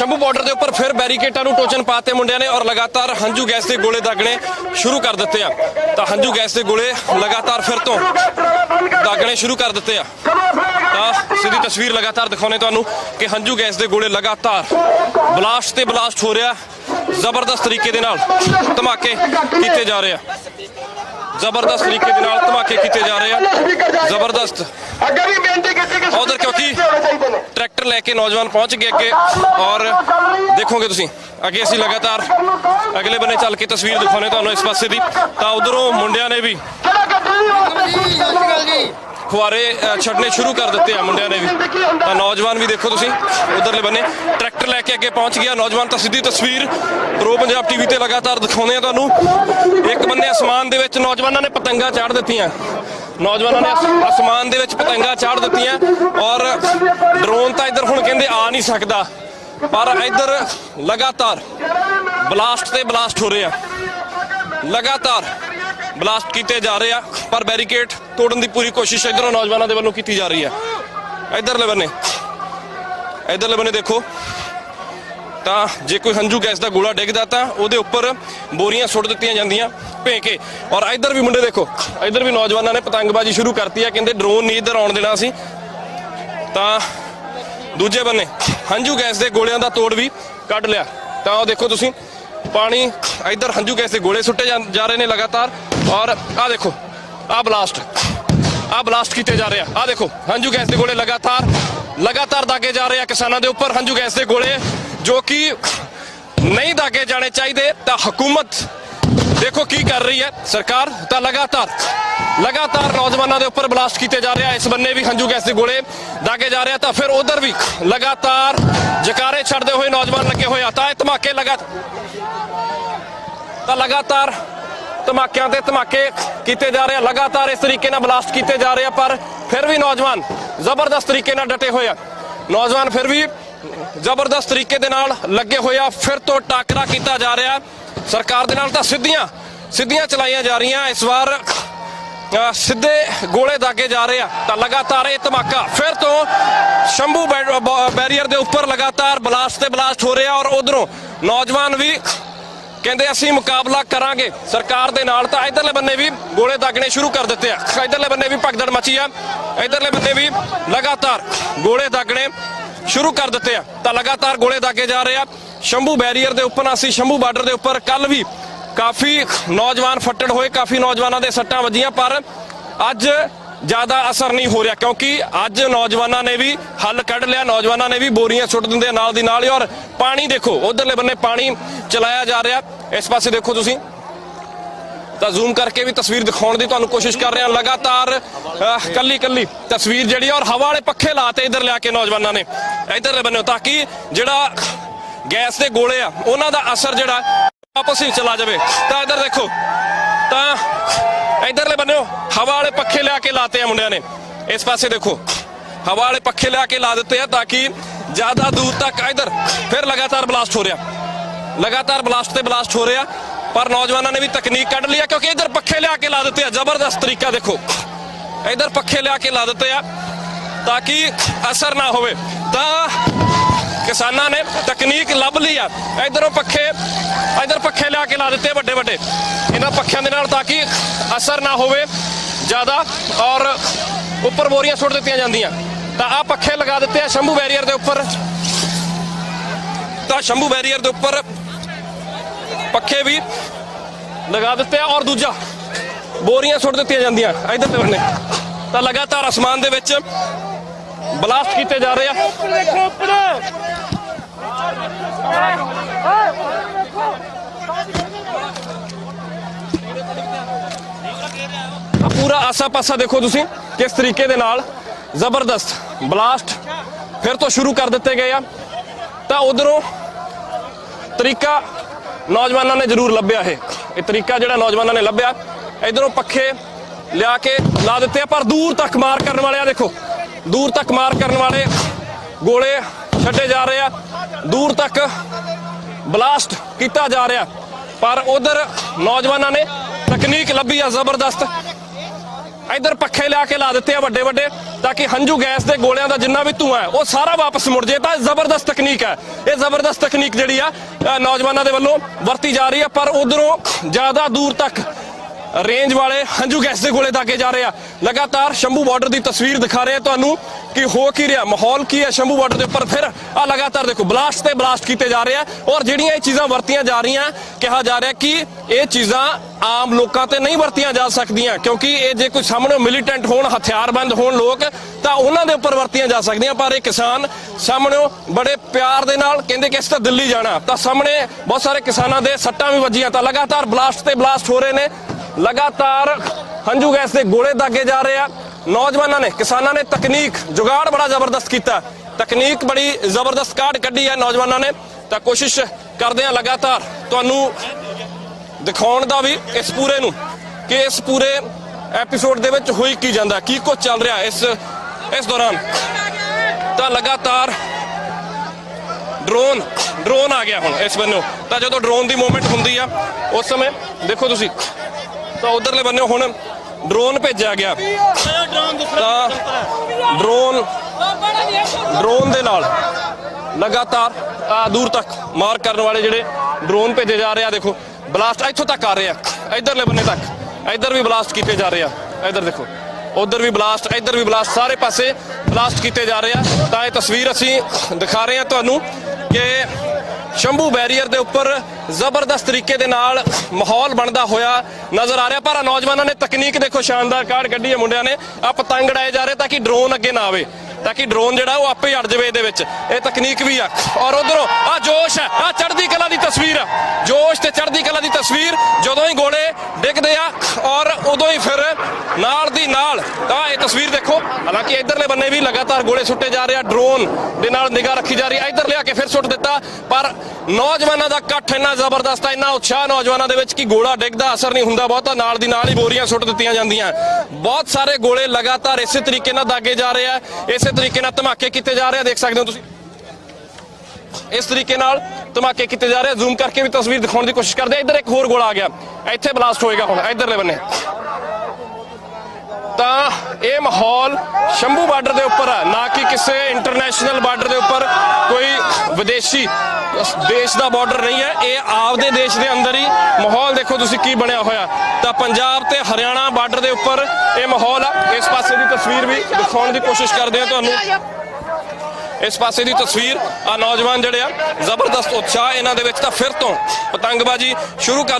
Shambhu border ਦੇ ਉੱਪਰ ਫਿਰ ਬੈਰੀਕੇਟਾਂ ਨੂੰ ਟੋਚਨ ਪਾਤੇ ਮੁੰਡਿਆਂ ਨੇ ਔਰ ਲਗਾਤਾਰ ਹੰਝੂ ਗੈਸ ਦੇ ਗੋਲੇ ਦਾਗਣੇ ਸ਼ੁਰੂ ਕਰ ਦਿੱਤੇ ਆ। ਤਾਂ ਹੰਝੂ ਗੈਸ ਦੇ ਗੋਲੇ ਲਗਾਤਾਰ ਫਿਰ ਤੋਂ ਦਾਗਣੇ ਸ਼ੁਰੂ ਕਰ ਦਿੱਤੇ ਆ। ਤਾਂ ਸਿੱਧੀ ਤਸਵੀਰ ਲਗਾਤਾਰ ਦਿਖਾਉਣੇ ਤੁਹਾਨੂੰ ਕਿ ਹੰਝੂ ਗੈਸ ਦੇ ਗੋਲੇ ਲਗਾਤਾਰ ਬਲਾਸਟ ਤੇ ਬਲਾਸਟ ਹੋ ਰਿਹਾ। ਜ਼ਬਰਦਸਤ ਤਰੀਕੇ ਦੇ ਨਾਲ ਧਮਾਕੇ ਕੀਤੇ ਜਾ ਰਹੇ ਆ। ਜ਼ਬਰਦਸਤ ਤਰੀਕੇ ਦੇ ਨਾਲ ਧਮਾਕੇ ਕੀਤੇ ਜਾ ਰਹੇ ਆ। ਜ਼ਬਰਦਸਤ। ਅੱਗੇ ਵੀ ਬੇਨਤੀ ਉਧਰ ਕਿਉਂਕਿ ਟਰੈਕਟਰ ਲੈ ਕੇ ਨੌਜਵਾਨ ਪਹੁੰਚ ਗਏ ਅੱਗੇ ਔਰ ਦੇਖੋਗੇ ਤੁਸੀਂ, ਅੱਗੇ ਅਸੀਂ ਲਗਾਤਾਰ ਅਗਲੇ ਬੰਨੇ ਚੱਲ ਕੇ ਤਸਵੀਰ ਦਿਖਾਉਣੇ ਤੁਹਾਨੂੰ ਇਸ ਪਾਸੇ ਦੀ। ਤਾਂ ਉਧਰੋਂ ਮੁੰਡਿਆਂ ਨੇ ਵੀ ਖੁਆਰੇ ਗੱਡੀ ਛੱਡਣੇ ਸ਼ੁਰੂ ਕਰ ਦਿੱਤੇ ਆ ਮੁੰਡਿਆਂ ਨੇ ਵੀ। ਤਾਂ ਨੌਜਵਾਨ ਵੀ ਦੇਖੋ ਤੁਸੀਂ, ਉਧਰਲੇ ਬੰਨੇ ਟਰੈਕਟਰ ਲੈ ਕੇ ਅੱਗੇ ਪਹੁੰਚ ਗਿਆ। ਨੌਜਵਾਨ ਤਾਂ ਸਿੱਧੀ ਤਸਵੀਰ ਪ੍ਰੋ ਪੰਜਾਬ ਟੀਵੀ ਤੇ ਲਗਾਤਾਰ ਦਿਖਾਉਂਦੇ ਆ ਤੁਹਾਨੂੰ। ਇੱਕ ਬੰਨੇ ਅਸਮਾਨ ਦੇ ਵਿੱਚ ਨੌਜਵਾਨਾਂ ਨੇ ਪਤੰਗਾਂ ਚਾੜ ਦਿੱਤੀਆਂ। ਨੌਜਵਾਨਾਂ ਨੇ ਅਸ- ਅਸਮਾਨ ਦੇ ਵਿੱਚ ਪਤੰਗਾਂ ਚਾੜ ਦਿੱਤੀਆਂ ਔਰ ਡਰੋਨ ਤਾਂ ਇੱਧਰ ਹੁਣ ਕਹਿੰਦੇ ਆ ਨਹੀਂ ਸਕਦਾ ਪਰ ਇੱਧਰ ਲਗਾਤਾਰ ਬਲਾਸਟ ਤੇ ਬਲਾਸਟ ਹੋ ਰਹੇ ਆ। ਲਗਾਤਾਰ ਬਲਾਸਟ ਕੀਤੇ ਜਾ ਰਹੇ ਆ ਪਰ ਬੈਰੀਕੇਡ ਤੋੜਨ ਦੀ ਪੂਰੀ ਕੋਸ਼ਿਸ਼ ਇਧਰੋਂ ਨੌਜਵਾਨਾਂ ਦੇ ਵੱਲੋਂ ਕੀਤੀ ਜਾ ਰਹੀ ਹੈ ਇਧਰਲੇ ਬੰਨੇ ਇਧਰਲੇ ਬੰਨੇ ਦੇਖੋ। ਤਾਂ ਜੇ ਕੋਈ ਹੰਝੂ ਗੈਸ ਦਾ ਗੋਲਾ ਡਿੱਗਦਾ ਤਾਂ ਉਹਦੇ ਉੱਪਰ ਬੋਰੀਆਂ ਸੁੱਟ ਦਿੱਤੀਆਂ ਜਾਂਦੀਆਂ ਭੇਕੇ। ਔਰ ਇਧਰ ਵੀ ਮੁੰਡੇ ਦੇਖੋ, ਇਧਰ ਵੀ ਨੌਜਵਾਨਾਂ ਨੇ ਪਤੰਗਬਾਜ਼ੀ ਸ਼ੁਰੂ ਕਰਤੀ ਆ, ਕਹਿੰਦੇ ਡਰੋਨ ਨਹੀਂ ਇਧਰ ਆਉਣ ਦੇਣਾ ਸੀ ਤਾਂ ਦੂਜੇ ਬੰਨੇ, ਹੰਝੂ ਗੈਸ ਦੇ ਗੋਲਿਆਂ ਦਾ ਤੋੜ ਵੀ ਕੱਢ ਲਿਆ। ਤਾਂ ਉਹ ਦੇਖੋ ਤੁਸੀਂ, ਪਾਣੀ ਇਧਰ ਹੰਝੂ ਗੈਸ ਦੇ ਗੋਲੇ ਸੁੱਟੇ ਜਾ- ਜਾ ਰਹੇ ਨੇ ਲਗਾਤਾਰ। ਔਰ ਆਹ ਦੇਖੋ, ਆਹ ਬਲਾਸਟ ਆਹ ਬਲਾਸਟ ਕੀਤੇ ਜਾ ਰਹੇ ਆ। ਆਹ ਦੇਖੋ, ਹੰਝੂ ਗੈਸ ਦੇ ਗੋਲੇ ਲਗਾਤਾਰ ਲਗਾਤਾਰ ਦਾਗੇ ਜਾ ਰਹੇ ਆ ਕਿਸਾਨਾਂ ਦੇ ਉੱਪਰ। ਹੰਝੂ ਗੈਸ ਦੇ ਗੋਲੇ ਜੋ ਕਿ ਨਹੀਂ ਦਾਗੇ ਜਾਣੇ ਚਾਹੀਦੇ, ਤਾਂ ਹਕੂਮਤ ਦੇਖੋ ਕੀ ਕਰ ਰਹੀ ਹੈ। ਸਰਕਾਰ ਤਾਂ ਲਗਾਤਾਰ ਲਗਾਤਾਰ ਨੌਜਵਾਨਾਂ ਦੇ ਉੱਪਰ ਬਲਾਸਟ ਕੀਤੇ ਜਾ ਰਿਹਾ ਇਸ ਬੰਨੇ ਵੀ ਹੰਝੂ ਗੈਸ ਦੇ ਗੋਲੇ ਦਾਗੇ ਜਾ ਰਿਹਾ, ਤਾਂ ਫਿਰ ਉਧਰ ਵੀ ਲਗਾਤਾਰ ਜਕਾਰੇ ਛੱਡਦੇ ਹੋਏ ਨੌਜਵਾਨ ਲੱਗੇ ਹੋਏ ਆ। ਤਾਂ ਇਹ ਧਮਾਕੇ ਲਗਾਤਾਰ ਤਾਂ ਲਗਾਤਾਰ ਧਮਾਕਿਆਂ ਤੇ ਧਮਾਕੇ ਕੀਤੇ ਜਾ ਰਹੇ ਆ। ਲਗਾਤਾਰ ਇਸ ਤਰੀਕੇ ਨਾਲ ਬਲਾਸਟ ਕੀਤੇ ਜਾ ਰਹੇ ਆ, ਪਰ ਫਿਰ ਵੀ ਨੌਜਵਾਨ ਜ਼ਬਰਦਸਤ ਤਰੀਕੇ ਨਾਲ ਡਟੇ ਹੋਏ ਆ। ਨੌਜਵਾਨ ਫਿਰ ਵੀ ਜ਼ਬਰਦਸਤ ਤਰੀਕੇ ਦੇ ਨਾਲ ਲੱਗੇ ਹੋਏ ਆ, ਫਿਰ ਤੋਂ ਟਾਕਰਾ ਕੀਤਾ ਜਾ ਰਿਹਾ। ਸਰਕਾਰ ਦੇ ਨਾਲ ਤਾਂ ਸਿੱਧੀਆਂ ਸਿੱਧੀਆਂ ਚਲਾਈਆਂ ਜਾ ਰਹੀਆਂ। ਇਸ ਵਾਰ ਸਿੱਧੇ ਗੋਲੇ ਦਾਗੇ ਜਾ ਰਹੇ ਆ। ਤਾਂ ਲਗਾਤਾਰ ਇਹ ਧਮਾਕਾ, ਫਿਰ ਤੋਂ ਸ਼ੰਭੂ ਬੈਰੀਅਰ ਦੇ ਉੱਪਰ ਲਗਾਤਾਰ ਬਲਾਸਟ ਤੇ ਬਲਾਸਟ ਹੋ ਰਿਹਾ ਔਰ ਉਧਰੋਂ ਨੌਜਵਾਨ ਵੀ ਕਹਿੰਦੇ ਅਸੀਂ ਮੁਕਾਬਲਾ ਕਰਾਂਗੇ। ਸਰਕਾਰ ਦੇ ਨਾਲ ਤਾਂ ਇਧਰਲੇ ਬੰਨੇ ਵੀ ਗੋਲੇ ਦਾਗਣੇ ਸ਼ੁਰੂ ਕਰ ਦਿੱਤੇ ਆ। ਇਧਰਲੇ ਬੰਨੇ ਵੀ ਭਗਦੜ ਮਚੀ ਆ। ਇਧਰਲੇ ਬੰਨੇ ਵੀ ਲਗਾਤਾਰ ਗੋਲੇ ਦਾਗਣੇ ਸ਼ੁਰੂ ਕਰ ਦਿੱਤੇ ਆ। ਤਾਂ ਲਗਾਤਾਰ ਗੋਲੇ ਦਾਗੇ ਜਾ ਰਹੇ ਆ। ਸ਼ੰਭੂ ਬੈਰੀਅਰ ਦੇ ਉੱਪਰ ਅਸੀਂ ਸ਼ੰਭੂ ਬਾਰਡਰ ਦੇ ਉੱਪਰ ਕੱਲ ਵੀ ਕਾਫੀ ਨੌਜਵਾਨ ਫੱਟੜ ਹੋਏ, ਕਾਫੀ ਨੌਜਵਾਨਾਂ ਦੇ ਸੱਟਾਂ ਵੱਜੀਆਂ, ਪਰ ਅੱਜ ਜ਼ਿਆਦਾ ਅਸਰ ਨਹੀਂ ਹੋ ਰਿਹਾ, ਕਿਉਂਕਿ ਅੱਜ ਨੌਜਵਾਨਾਂ ਨੇ ਵੀ ਹੱਲ ਕੱਢ ਲਿਆ, ਨੌਜਵਾਨਾਂ ਨੇ ਵੀ ਬੋਰੀਆਂ ਸੁੱਟ ਦਿੰਦੇ ਨਾਲ ਦੀ ਨਾਲ ਹੀ। ਔਰ ਪਾਣੀ ਦੇਖੋ, ਉਧਰਲੇ ਬੰਨੇ ਪਾਣੀ ਚਲਾਇਆ ਜਾ ਰਿਹਾ। ਇਸ ਪਾਸੇ ਦੇਖੋ ਤੁਸੀਂ। ਤਾਂ ਜ਼ੂਮ ਕਰਕੇ ਵੀ ਤਸਵੀਰ ਦਿਖਾਉਣ ਦੀ ਤੁਹਾਨੂੰ ਕੋਸ਼ਿਸ਼ ਕਰ ਰਹੇ ਹਾਂ ਲਗਾਤਾਰ ਅਹ, ਕੱਲੀ ਕੱਲੀ ਤਸਵੀਰ ਜਿਹੜੀ ਆ ਔਰ ਹਵਾ ਵਾਲੇ ਪੱਖੇ ਲਾਤੇ ਇਧਰ ਲਿਆ ਕੇ ਨੌਜਵਾਨਾਂ ਨੇ। ਇਧਰਲੇ ਬੰਨੇ ਤਾਂ ਕਿ ਜਿਹੜਾ ਗੈਸ ਦੇ ਗੋਲੇ ਆ ਉਹਨਾਂ ਦਾ ਅਸਰ ਜਿਹੜਾ ਵਾਪਸ ਹੀ ਚਲਾ ਜਾਵੇ। ਤਾਂ ਇਧਰ ਦੇਖੋ ਤਾਂ ਇਧਰਲੇ ਬੰਨਿਓ ਹਵਾ ਵਾਲੇ ਪੱਖੇ ਲਿਆ ਕੇ ਲਾਤੇ ਆ ਮੁੰਡਿਆਂ ਨੇ। ਇਸ ਪਾਸੇ ਦੇਖੋ ਹਵਾ ਵਾਲੇ ਪੱਖੇ ਲਿਆ ਕੇ ਲਾ ਦਿੱਤੇ ਆ ਤਾਂ ਕਿ ਜ਼ਿਆਦਾ ਦੂਰ ਤੱਕ ਇਧਰ ਫਿਰ ਲਗਾਤਾਰ ਬਲਾਸਟ ਹੋ ਰਿਹਾ। ਲਗਾਤਾਰ ਬਲਾਸਟ ਤੇ ਬਲਾਸਟ ਹੋ ਰਿਹਾ। ਪਰ ਨੌਜਵਾਨਾਂ ਨੇ ਵੀ ਤਕਨੀਕ ਕੱਢ ਲਈ ਆ ਕਿਉਂਕਿ ਇਧਰ ਪੱਖੇ ਲਿਆ ਕੇ ਲਾ ਦਿੱਤੇ ਆ। ਜ਼ਬਰਦਸਤ ਤਰੀਕਾ ਦੇਖੋ। ਇਧਰ ਪੱਖੇ ਲਿਆ ਕੇ ਲਾ ਦਿੱਤੇ ਆ ਤਾਂ ਕਿ ਅਸਰ ਨਾ ਹੋਵੇ। ਤਾਂ ਕਿਸਾਨਾਂ ਨੇ ਤਕਨੀਕ ਲੱਭ ਲਈ ਆ। ਇਧਰੋਂ ਪੱਖੇ, ਇਧਰ ਪੱਖੇ ਲਿਆ ਕੇ ਲਾ ਦਿੱਤੇ ਵੱਡੇ ਵੱਡੇ। ਇਹਨਾਂ ਪੱਖਿਆਂ ਦੇ ਨਾਲ ਤਾਂ ਕਿ ਅਸਰ ਨਾ ਹੋਵੇ ਜ਼ਿਆਦਾ ਔਰ ਉੱਪਰ ਬੋਰੀਆਂ ਸੁੱਟ ਦਿੱਤੀਆਂ ਜਾਂਦੀਆਂ। ਤਾਂ ਆ ਪੱਖੇ ਲਗਾ ਦਿੱਤੇ ਆ ਸ਼ੰਭੂ ਬੈਰੀਅਰ ਦੇ ਉੱਪਰ। ਤਾਂ ਸ਼ੰਭੂ ਬੈਰੀਅਰ ਦੇ ਉੱਪਰ ਪੱਖੇ ਵੀ ਲਗਾ ਦਿੱਤੇ ਆ ਔਰ ਦੂਜਾ, ਬੋਰੀਆਂ ਸੁੱਟ ਦਿੱਤੀਆਂ ਜਾਂਦੀਆਂ ਇਧਰ ਤੇ ਬੰਨੇ ਤਾਂ ਲਗਾਤਾਰ ਅਸਮਾਨ ਦੇ ਵਿੱਚ ਬਲਾਸਟ ਕੀਤੇ ਜਾ ਰਹੇ ਆ। ਆ ਪੂਰਾ ਆਸਾ-ਪਾਸਾ ਦੇਖੋ ਤੁਸੀਂ ਕਿਸ ਤਰੀਕੇ ਦੇ ਨਾਲ ਜ਼ਬਰਦਸਤ ਬਲਾਸਟ ਫਿਰ ਤੋਂ ਸ਼ੁਰੂ ਕਰ ਦਿੱਤੇ ਗਏ ਆ। ਤਾਂ ਉਧਰੋਂ ਤਰੀਕਾ ਨੌਜਵਾਨਾਂ ਨੇ ਜ਼ਰੂਰ ਲੱਭਿਆ ਇਹ। ਇਹ ਤਰੀਕਾ ਜਿਹੜਾ ਨੌਜਵਾਨਾਂ ਨੇ ਲੱਭਿਆ, ਇਧਰੋਂ ਪੱਖੇ ਲਿਆ ਕੇ ਲਾ ਦਿੱਤੇ ਆ, ਪਰ ਦੂਰ ਤੱਕ ਮਾਰ ਕਰਨ ਵਾਲੇ ਆ, ਦੇਖੋ, ਦੂਰ ਤੱਕ ਮਾਰ ਕਰਨ ਵਾਲੇ ਗੋਲੇ ਛੱਡੇ ਜਾ ਰਹੇ ਆ, ਦੂਰ ਤੱਕ ਬਲਾਸਟ ਕੀਤਾ ਜਾ ਰਿਹਾ। ਪਰ ਉਧਰ ਨੌਜਵਾਨਾਂ ਨੇ ਤਕਨੀਕ ਲੱਭੀ ਆ ਜ਼ਬਰਦਸਤ। ਇੱਧਰ ਪੱਖੇ ਲਿਆ ਕੇ ਲਾ ਦਿੱਤੇ ਆ ਵੱਡੇ ਵੱਡੇ, ਤਾਂ ਕਿ ਹੰਝੂ ਗੈਸ ਦੇ ਗੋਲਿਆਂ ਦਾ ਜਿੰਨਾ ਵੀ ਧੂਆਂ ਹੈ, ਉਹ ਸਾਰਾ ਵਾਪਸ ਮੁੜ ਜੇ ਤਾਂ ਜ਼ਬਰਦਸਤ ਤਕਨੀਕ ਹੈ। ਇਹ ਜ਼ਬਰਦਸਤ ਤਕਨੀਕ ਜਿਹੜੀ ਆ ਨੌਜਵਾਨਾਂ ਦੇ ਵੱਲੋਂ ਵਰਤੀ ਜਾ ਰਹੀ ਹੈ ਪਰ ਉਧਰੋਂ ਜ਼ਿਆਦਾ ਦੂਰ ਤੱਕ ਰੇਂਜ ਵਾਲੇ ਹੰਝੂ ਗੈਸ ਦੇ ਗੋਲੇ ਦਾਗੇ ਜਾ ਰਹੇ ਆ। ਲਗਾਤਾਰ ਸ਼ੰਭੂ ਬਾਰਡਰ ਦੀ ਤਸਵੀਰ ਦਿਖਾ ਰਹੇ ਆ ਤੁਹਾਨੂੰ ਕਿ ਹੋ ਕੀ ਰਿਹਾ, ਮਾਹੌਲ ਕੀ ਹੈ ਸ਼ੰਭੂ ਬਾਰਡਰ ਦੇ ਉੱਪਰ? ਫਿਰ ਆ ਲਗਾਤਾਰ ਦੇਖੋ ਬਲਾਸਟ ਤੇ ਬਲਾਸਟ ਕੀਤੇ ਜਾ ਰਹੇ ਆ ਔਰ ਜਿਹੜੀਆਂ ਇਹ ਚੀਜ਼ਾਂ ਵਰਤੀਆਂ ਜਾ ਰਹੀਆਂ, ਕਿਹਾ ਜਾ ਰਿਹਾ ਕਿ ਇਹ ਚੀਜ਼ਾਂ ਆਮ ਲੋਕਾਂ ਤੇ ਨਹੀਂ ਵਰਤੀਆਂ ਜਾ ਸਕਦੀਆਂ, ਕਿਉਂਕਿ ਇਹ ਜੇ ਕੋਈ ਸਾਹਮਣੇ ਮਿਲੀਟੈਂਟ ਹੋਣ, ਹਥਿਆਰਬੰਦ ਹੋਣ ਲੋਕ, ਤਾਂ ਉਹਨਾਂ ਦੇ ਉੱਪਰ ਵਰਤੀਆਂ ਜਾ ਸਕਦੀਆਂ। ਪਰ ਇਹ ਕਿਸਾਨ ਸਾਹਮਣੇ ਬੜੇ ਪਿਆਰ ਦੇ ਨਾਲ ਕਹਿੰਦੇ ਕਿ ਅਸੀਂ ਤਾਂ ਦਿੱਲੀ ਜਾਣਾ। ਤਾਂ ਸਾਹਮਣੇ ਬਹੁਤ ਸਾਰੇ ਕਿਸਾਨਾਂ ਦੇ ਸੱਟਾਂ ਵੀ ਵੱਜੀਆਂ, ਤਾਂ ਲਗਾਤਾਰ ਬਲਾਸਟ ਤੇ ਬਲਾਸਟ ਹੋ ਰਹੇ ਨੇ। ਲਗਾਤਾਰ ਹੰਝੂ ਗੈਸ ਦੇ ਗੋਲੇ ਦਾਗੇ ਜਾ ਰਹੇ ਆ। ਨੌਜਵਾਨਾਂ ਨੇ, ਕਿਸਾਨਾਂ ਨੇ ਤਕਨੀਕ ਜੁਗਾੜ ਬੜਾ ਜ਼ਬਰਦਸਤ ਕੀਤਾ। ਤਕਨੀਕ ਬੜੀ ਜ਼ਬਰਦਸਤ ਕਾਢ ਕੱਢੀ ਹੈ ਨੌਜਵਾਨਾਂ ਨੇ। ਤਾਂ ਕੋਸ਼ਿਸ਼ ਕਰਦੇ ਆ ਲਗਾਤਾਰ ਤੁਹਾਨੂੰ ਦਿਖਾਉਣ ਦਾ ਵੀ ਇਸ ਪੂਰੇ ਨੂੰ ਕਿ ਇਸ ਪੂਰੇ ਐਪੀਸੋਡ ਦੇ ਵਿੱਚ ਹੋਈ ਕੀ ਜਾਂਦਾ, ਕੀ ਕੁਝ ਚੱਲ ਰਿਹਾ ਇਸ ਇਸ ਦੌਰਾਨ। ਤਾਂ ਲਗਾਤਾਰ ਡਰੋਨ ਡਰੋਨ ਆ ਗਿਆ ਹੁਣ ਇਸ ਬੰਨੋਂ ਤਾਂ ਜਦੋਂ ਡਰੋਨ ਦੀ ਮੂਵਮੈਂਟ ਹੁੰਦੀ ਆ, ਉਸ ਸਮੇਂ ਦੇਖੋ ਤੁਸੀਂ ਤਾਂ ਉਧਰਲੇ ਬੰਨੋਂ ਹੁਣ ਡਰੋਨ ਭੇਜਿਆ ਗਿਆ। ਤਾਂ ਡਰੋਨ ਡਰੋਨ ਦੇ ਨਾਲ ਲਗਾਤਾਰ ਦੂਰ ਤੱਕ ਮਾਰ ਕਰਨ ਵਾਲੇ ਜਿਹੜੇ ਡਰੋਨ ਭੇਜੇ ਜਾ ਰਹੇ ਆ, ਦੇਖੋ ਬਲਾਸਟ ਇੱਥੋਂ ਤੱਕ ਆ ਰਹੇ ਆ, ਇਧਰਲੇ ਬੰਨੇ ਤੱਕ। ਇਧਰ ਵੀ ਬਲਾਸਟ ਕੀਤੇ ਜਾ ਰਹੇ ਆ, ਇਧਰ ਦੇਖੋ। ਉਧਰ ਵੀ ਬਲਾਸਟ ਇਧਰ ਵੀ ਬਲਾਸਟ ਸਾਰੇ ਪਾਸੇ ਬਲਾਸਟ ਕੀਤੇ ਜਾ ਰਹੇ ਆ। ਤਾਂ ਇਹ ਤਸਵੀਰ ਅਸੀਂ ਦਿਖਾ ਰਹੇ ਆ ਤੁਹਾਨੂੰ ਕਿ ਸ਼ੰਭੂ ਬੈਰੀਅਰ ਦੇ ਉੱਪਰ ਜ਼ਬਰਦਸਤ ਤਰੀਕੇ ਦੇ ਨਾਲ ਮਾਹੌਲ ਬਣਦਾ ਹੋਇਆ ਨਜ਼ਰ ਆ ਰਿਹਾ। ਪਰ ਆਹ ਨੌਜਵਾਨਾਂ ਨੇ ਤਕਨੀਕ ਦੇਖੋ, ਸ਼ਾਨਦਾਰ ਕਾਢ ਕੱਢੀ ਹੈ ਮੁੰਡਿਆਂ ਨੇ। ਆ ਪਤੰਗ ਉਡਾਏ ਜਾ ਰਹੇ ਤਾਂ ਕਿ ਡਰੋਨ ਅੱਗੇ ਨਾ ਆਵੇ। ਤਾਂ ਕਿ ਡਰੋਨ ਜਿਹੜਾ ਉਹ ਆਪੇ ਅੜ ਜਾਵੇ ਇਹਦੇ ਵਿੱਚ। ਇਹ ਤਕਨੀਕ ਵੀ ਆ। ਔਰ ਉਧਰੋਂ ਆ ਜੋਸ਼ ਹੈ ਆ ਚੜ੍ਹਦੀ ਕਲਾ ਦੀ ਤਸਵੀਰ ਆ। ਜੋਸ਼ ਤੇ ਚੜ੍ਹਦੀ ਕਲਾ ਦੀ ਤਸਵੀਰ ਜਦੋਂ ਹੀ ਗੋਲੇ ਡਿੱਗਦੇ ਆ ਔਰ ਉਦੋਂ ਹੀ ਫਿਰ ਨਾਲ ਦੀ ਨਾਲ ਤਾਂ ਇਹ ਤਸਵੀਰ ਦੇਖੋ। ਹਾਲਾਂਕਿ ਇਧਰਲੇ ਬੰਨੇ ਵੀ ਲਗਾਤਾਰ ਗੋਲੇ ਸੁੱਟੇ ਜਾ ਰਹੇ ਆ। ਡਰੋਨ ਦੇ ਨਾਲ ਨਿਗਾਹ ਰੱਖੀ ਜਾ ਰਹੀ ਹੈ ਇਧਰ ਲਿਆ ਕੇ ਫਿਰ ਸੁੱਟ ਦਿੱਤਾ। ਪਰ ਨੌਜਵਾਨਾਂ ਦਾ ਇਕੱਠ ਇੰਨਾ ਜ਼ਬਰਦਸਤ ਹੈ ਇੰਨਾ ਉਤਸ਼ਾਹ ਨੌਜਵਾਨਾਂ ਦੇ ਵਿੱਚ ਕਿ ਗੋਲਾ ਡਿੱਗਦਾ ਅਸਰ ਨਹੀਂ ਹੁੰਦਾ ਬਹੁਤਾ। ਨਾਲ ਦੀ ਨਾਲ ਹੀ ਬੋਰੀਆਂ ਸੁੱਟ ਦਿੱਤੀਆਂ ਜਾਂਦੀਆਂ। ਬਹੁਤ ਸਾਰੇ ਗੋਲੇ ਲਗਾਤਾਰ ਇਸੇ ਤਰੀਕੇ ਨਾਲ ਦਾਗੇ ਜਾ ਰਹੇ ਆ। ਇਸੇ ਤਰੀਕੇ ਨਾਲ ਧਮਾਕੇ ਕੀਤੇ ਜਾ ਰਹੇ ਆ, ਦੇਖ ਸਕਦੇ ਹੋ ਤੁਸੀਂ। ਇਸ ਤਰੀਕੇ ਨਾਲ ਧਮਾਕੇ ਕੀਤੇ ਜਾ ਰਹੇ ਆ। ਜ਼ੂਮ ਕਰਕੇ ਵੀ ਤਸਵੀਰ ਦਿਖਾਉਣ ਦੀ ਕੋਸ਼ਿਸ਼ ਕਰਦੇ ਆ। ਇੱਧਰ ਇੱਕ ਹੋਰ ਗੋਲਾ ਆ ਗਿਆ। ਇੱਥੇ ਬਲਾਸਟ ਹੋਏਗਾ ਹੁਣ, ਇੱਧਰਲੇ ਬੰਨੇ। ਤਾਂ ਇਹ ਮਾਹੌਲ ਸ਼ੰਭੂ ਬਾਰਡਰ ਦੇ ਉੱਪਰ ਹੈ, ਨਾ ਕਿ ਕਿਸੇ ਇੰਟਰਨੈਸ਼ਨਲ ਬਾਰਡਰ ਦੇ ਉੱਪਰ ਕੋਈ ਵਿਦੇਸ਼ੀ ਦੇਸ਼ ਦਾ ਬਾਰਡਰ ਨਹੀਂ ਹੈ, ਇਹ ਆਪਦੇ ਦੇਸ਼ ਦੇ ਅੰਦਰ ਹੀ ਮਾਹੌਲ ਦੇਖੋ ਤੁਸੀਂ ਕੀ ਬਣਿਆ ਹੋਇਆ। ਤਾਂ ਪੰਜਾਬ ਤੇ ਹਰਿਆਣਾ ਬਾਰਡਰ ਦੇ ਉੱਪਰ ਇਹ ਮਾਹੌਲ ਆ। ਇਸ ਪਾਸੇ ਦੀ ਤਸਵੀਰ ਵੀ ਦਿਖਾਉਣ ਦੀ ਕੋਸ਼ਿਸ਼ ਕਰਦੇ ਆ ਤੁਹਾਨੂੰ। ਇਸ ਪਾਸੇ ਦੀ ਤਸਵੀਰ ਆ ਨੌਜਵਾਨ ਜਿਹੜੇ ਆ, ਜ਼ਬਰਦਸਤ ਉਤਸ਼ਾਹ ਇਹਨਾਂ ਦੇ ਵਿੱਚ ਤਾਂ ਫਿਰ ਤੋਂ ਪਤੰਗਬਾਜ਼ੀ ਸ਼ੁਰੂ ਕਰ